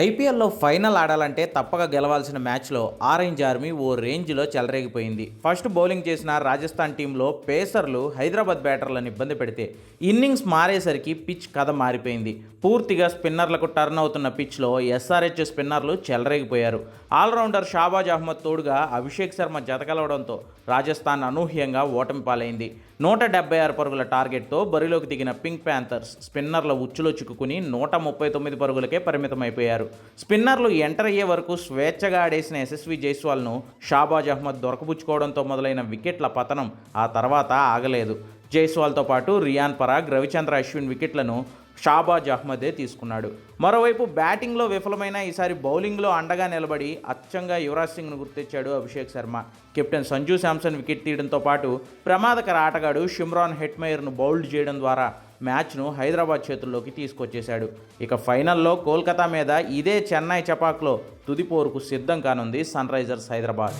ఐపీఎల్లో ఫైనల్ ఆడాలంటే తప్పక గెలవాల్సిన మ్యాచ్లో ఆరెంజ్ ఆర్మీ ఓ రేంజ్లో చెలరేగిపోయింది. ఫస్ట్ బౌలింగ్ చేసిన రాజస్థాన్ టీంలో పేసర్లు హైదరాబాద్ బ్యాటర్లను ఇబ్బంది పెడితే ఇన్నింగ్స్ మారేసరికి పిచ్ కథ మారిపోయింది. పూర్తిగా స్పిన్నర్లకు టర్న్ అవుతున్న పిచ్లో ఎస్ఆర్హెచ్ స్పిన్నర్లు చెలరేగిపోయారు. ఆల్రౌండర్ షాబాజ్ అహ్మద్ తోడుగా అభిషేక్ శర్మ జతకలవడంతో రాజస్థాన్ అనూహ్యంగా ఓటమి పాలైంది. నూట డెబ్బై ఆరు పరుగుల టార్గెట్తో బరిలోకి దిగిన పింక్ ప్యాంథర్స్ స్పిన్నర్ల ఉచ్చులో చిక్కుకుని నూట ముప్పై తొమ్మిది పరుగులకే పరిమితమైపోయారు. స్పిన్నర్లు ఎంటర్ అయ్యే వరకు స్వేచ్ఛగా ఆడేసిన యశస్వి జైస్వాల్ను షాబాజ్ అహ్మద్ దొరకబుచ్చుకోవడంతో మొదలైన వికెట్ల పతనం ఆ తర్వాత ఆగలేదు. జైస్వాల్తో పాటు రియాన్ పరాగ్ రవిచంద్ర అశ్విన్ వికెట్లను షాబాజ్ అహ్మదే తీసుకున్నాడు. మరోవైపు బ్యాటింగ్లో విఫలమైన ఈసారి బౌలింగ్లో అండగా నిలబడి అచ్చంగా యువరాజ్ సింగ్ను గుర్తించాడు అభిషేక్ శర్మ. కెప్టెన్ సంజు శాంసన్ వికెట్ తీయడంతో పాటు ప్రమాదకర ఆటగాడు షిమ్రాన్ హెట్మైర్ను బౌల్డ్ చేయడం ద్వారా మ్యాచ్ను హైదరాబాద్ చేతుల్లోకి తీసుకొచ్చేశాడు ఇక ఫైనల్లో కోల్కతా మీద ఇదే చెన్నై చపాక్లో తుది పోరుకు సిద్ధం కానుంది సన్ రైజర్స్ హైదరాబాద్